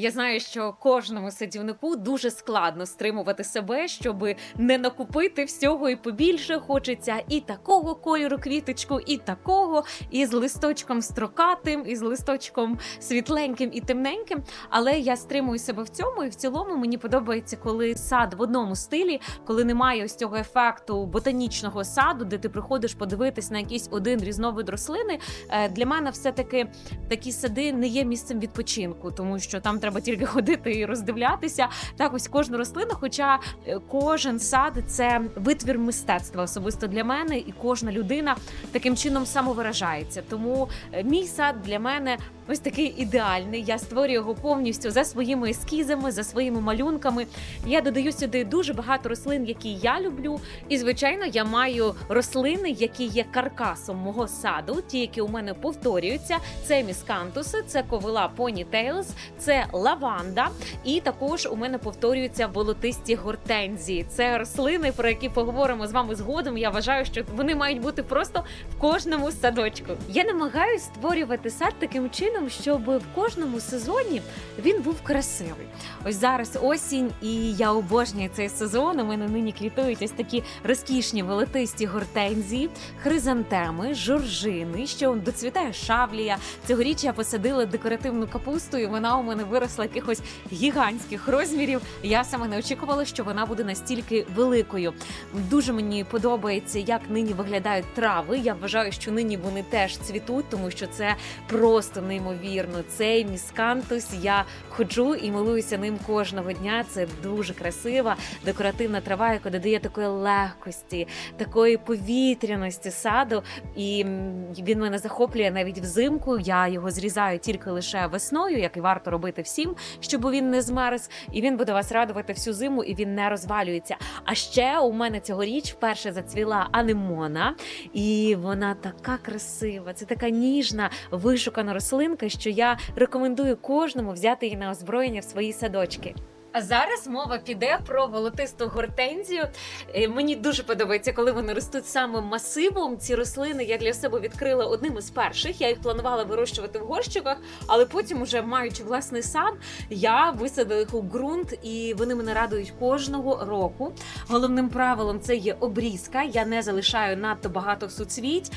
Я знаю, що кожному садівнику дуже складно стримувати себе, щоб не накупити всього і побільше. Хочеться і такого кольору квіточку, і такого, і з листочком строкатим, і з листочком світленьким і темненьким. Але я стримую себе в цьому, і в цілому мені подобається, коли сад в одному стилі, коли немає ось цього ефекту ботанічного саду, де ти приходиш подивитись на якийсь один різновид рослини. Е, Для мене все таки такі сади не є місцем відпочинку, тому що там треба тільки ходити і роздивлятися. Так, ось кожну рослину, хоча е, кожен сад це витвір мистецтва особисто для мене, і кожна людина таким чином самовиражається. Тому е, мій сад для мене ось такий ідеальний. Я створюю його повністю за своїми ескізами, за своїми малюнками. Я додаю сюди дуже багато рослин, які я люблю. І звичайно, я маю рослини, які є каркасом мого саду, ті, які у мене повторюються. Це міскантуси, це ковила Ponytails, це лаванда, і також у мене повторюються болотисті гортензії. Це рослини, про які поговоримо з вами згодом. Я вважаю, що вони мають бути просто в кожному садочку. Я намагаюся створювати сад таким чином, щоб в кожному сезоні він був красивий. Ось зараз осінь, і я обожнюю цей сезон. У мене нині квітують ось такі розкішні волотисті гортензії, хризантеми, жоржини, що доцвітає шавлія. Цьогоріч я посадила декоративну капусту, і вона у мене виросла якихось гігантських розмірів. Я саме не очікувала, що вона буде настільки великою. Дуже мені подобається, як нині виглядають трави. Я вважаю, що нині вони теж цвітуть, тому що це просто неймовірно. Цей міскантус я ходжу і милуюся ним кожного дня. Це дуже красива декоративна трава, яка додає такої легкості, такої повітряності саду. І він мене захоплює навіть взимку. Я його зрізаю тільки лише весною, як і варто робити всім, щоб він не змерз. І він буде вас радувати всю зиму, і він не розвалюється. А ще у мене цьогоріч вперше зацвіла анемона, і вона така красива. Це така ніжна, вишукана рослинка, що я рекомендую кожному взяти її на озброєння в свої садочки. А зараз мова піде про волотисту гортензію. Е, Мені дуже подобається, коли вони ростуть саме масивом. Ці рослини я для себе відкрила одним із перших. Я їх планувала вирощувати в горщиках, але потім, уже маючи власний сад, я висадила їх у ґрунт, і вони мене радують кожного року. Головним правилом це є обрізка. Я не залишаю надто багато суцвіть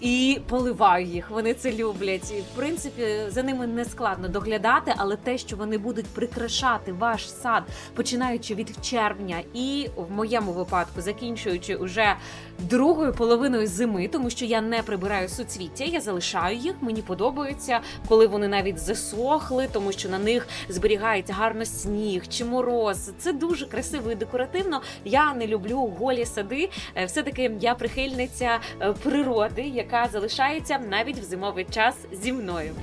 і поливаю їх. Вони це люблять. І, в принципі, за ними не складно доглядати, але те, що вони будуть прикрашати ваш сад, починаючи від червня, і в моєму випадку закінчуючи уже другою половиною зими, тому що я не прибираю суцвіття, я залишаю їх. Мені подобається, коли вони навіть засохли, тому що на них зберігається гарно сніг чи мороз. Це дуже красиво і декоративно. Я не люблю голі сади. Е, Все таки я прихильниця е, природи, яка залишається навіть в зимовий час зі мною.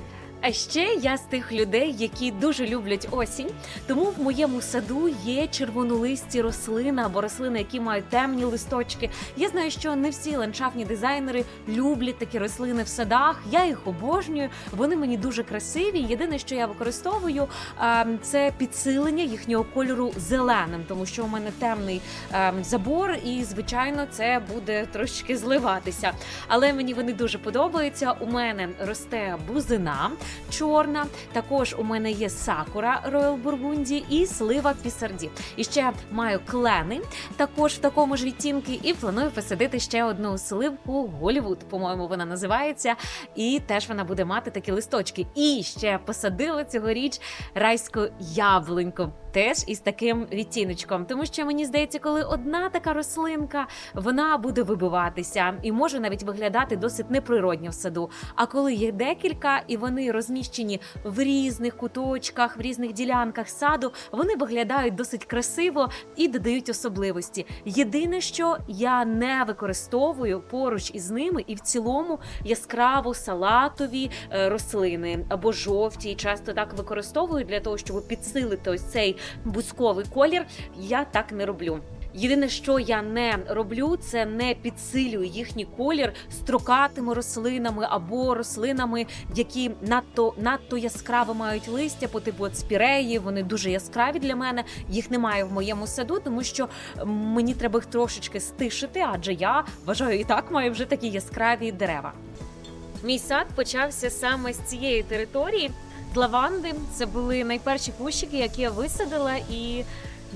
А ще я з тих людей, які дуже люблять осінь. Тому в моєму саду є червонолисті рослини або рослини, які мають темні листочки. Я знаю, що не всі ландшафтні дизайнери люблять такі рослини в садах. Я їх обожнюю. Вони мені дуже красиві. Єдине, що я використовую, це підсилення їхнього кольору зеленим, тому що у мене темний забор, і звичайно, це буде трошки зливатися. Але мені вони дуже подобаються. У мене росте бузина чорна. Також у мене є сакура Роял Бургунді і слива пісарді. І ще маю клени, також в такому ж відтінку, і планую посадити ще одну сливку Голівуд, по-моєму, вона називається. І теж вона буде мати такі листочки. І ще посадила цьогоріч райську яблуньку. Теж із таким відтіночком, тому що мені здається, коли одна така рослинка, вона буде вибиватися і може навіть виглядати досить неприродньо в саду. А коли є декілька і вони розміщені в різних куточках, в різних ділянках саду, вони виглядають досить красиво і додають особливості. Єдине, що я не використовую поруч із ними, і в цілому яскраво салатові е, рослини або жовті, часто так використовую для того, щоб підсилити ось цей бузковий колір. Я так не роблю. Єдине, що я не роблю, це не підсилюю їхній колір строкатими рослинами або рослинами, які надто надто яскраво мають листя, по типу спіреї. Вони дуже яскраві для мене. Їх немає в моєму саду, тому що мені треба їх трошечки стишити, адже я вважаю і так маю вже такі яскраві дерева. Мій сад почався саме з цієї території. Лаванди. Це були найперші кущики, які я висадила, і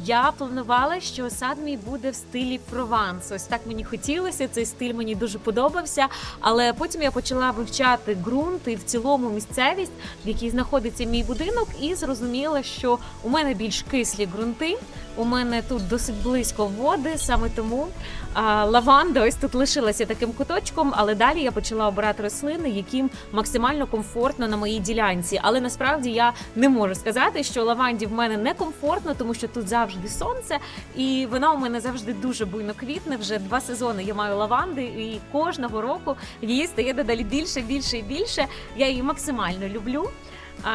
я планувала, що сад мій буде в стилі Прованс. Ось так мені хотілося. Цей стиль мені дуже подобався. Але потім я почала вивчати ґрунт і в цілому місцевість, в якій знаходиться мій будинок, і зрозуміла, що у мене більш кислі ґрунти. У мене тут досить близько води, саме тому а, лаванда ось тут лишилася таким куточком, але далі я почала обирати рослини, яким максимально комфортно на моїй ділянці. Але насправді я не можу сказати, що лаванді в мене не комфортно, тому що тут завжди сонце, і вона у мене завжди дуже буйно квітне. Вже два сезони я маю лаванди, і кожного року її стає дедалі більше, більше і більше. Я її максимально люблю.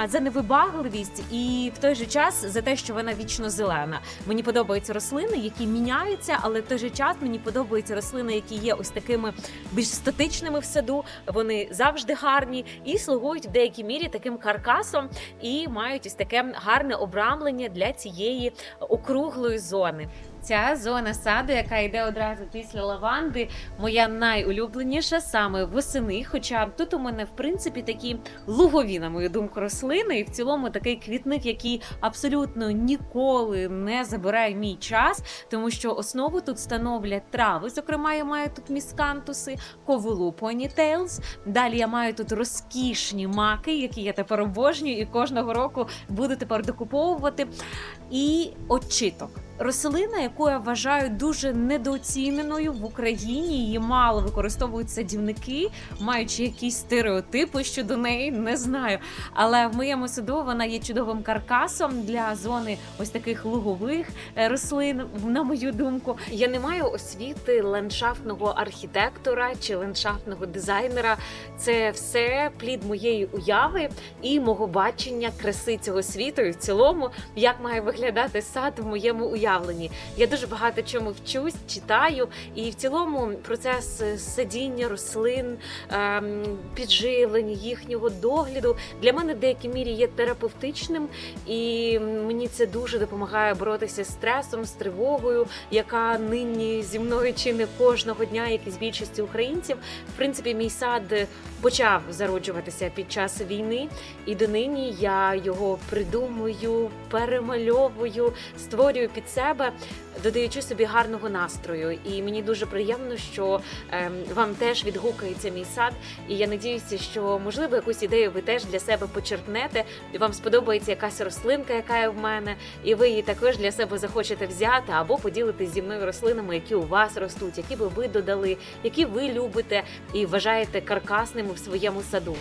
За невибагливість і в той же час за те, що вона вічно зелена. Мені подобаються рослини, які міняються, але в той же час мені подобаються рослини, які є ось такими більш статичними в саду. Вони завжди гарні і слугують в деякій мірі таким каркасом і мають ось таке гарне обрамлення для цієї округлої зони. Ця зона саду, яка йде одразу після лаванди, моя найулюбленіша саме восени. Хоча тут у мене в принципі такі лугові, на мою думку, рослини, і в цілому такий квітник, який абсолютно ніколи не забирає мій час, тому що основу тут становлять трави. Зокрема, я маю тут міскантуси, ковулу понітейлс. Далі я маю тут розкішні маки, які я тепер обожнюю, і кожного року буду тепер докуповувати. І очиток. Рослина, яку я вважаю дуже недооціненою в Україні, її мало використовують садівники, маючи якісь стереотипи щодо неї, не знаю. Але в моєму саду вона є чудовим каркасом для зони ось таких лугових е, рослин. На мою думку, я не маю освіти ландшафтного архітектора чи ландшафтного дизайнера. Це все плід моєї уяви і мого бачення краси цього світу, і в цілому, як має виглядати сад в моєму уявленні. Я дуже багато чому вчусь, читаю, і в цілому процес садіння рослин, ем, підживлення, їхнього догляду для мене в деякій мірі є терапевтичним, і мені це дуже допомагає боротися з стресом, з тривогою, яка нині зі мною чи не кожного дня, як і з більшості українців. В принципі, мій сад почав зароджуватися під час війни, і донині я його придумую, перемальовую, створюю під себе, додаючи собі гарного настрою. І мені дуже приємно, що ем, вам теж відгукається мій сад. І я надіюся, що можливо якусь ідею ви теж для себе почерпнете. І вам сподобається якась рослинка, яка є в мене, і ви її також для себе захочете взяти або поділитись зі мною рослинами, які у вас ростуть, які би ви додали, які ви любите і вважаєте каркасними в своєму саду.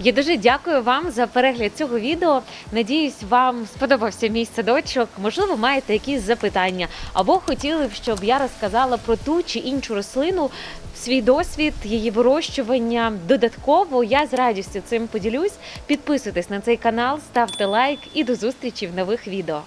Я дуже дякую вам за перегляд цього відео. Надіюсь, вам сподобався мій садочок. Можливо, маєте якісь запитання, або хотіли б, щоб я розказала про ту чи іншу рослину, свій досвід, її вирощування додатково. Я з радістю цим поділюсь. Підписуйтесь на цей канал, ставте лайк і до зустрічі в нових відео.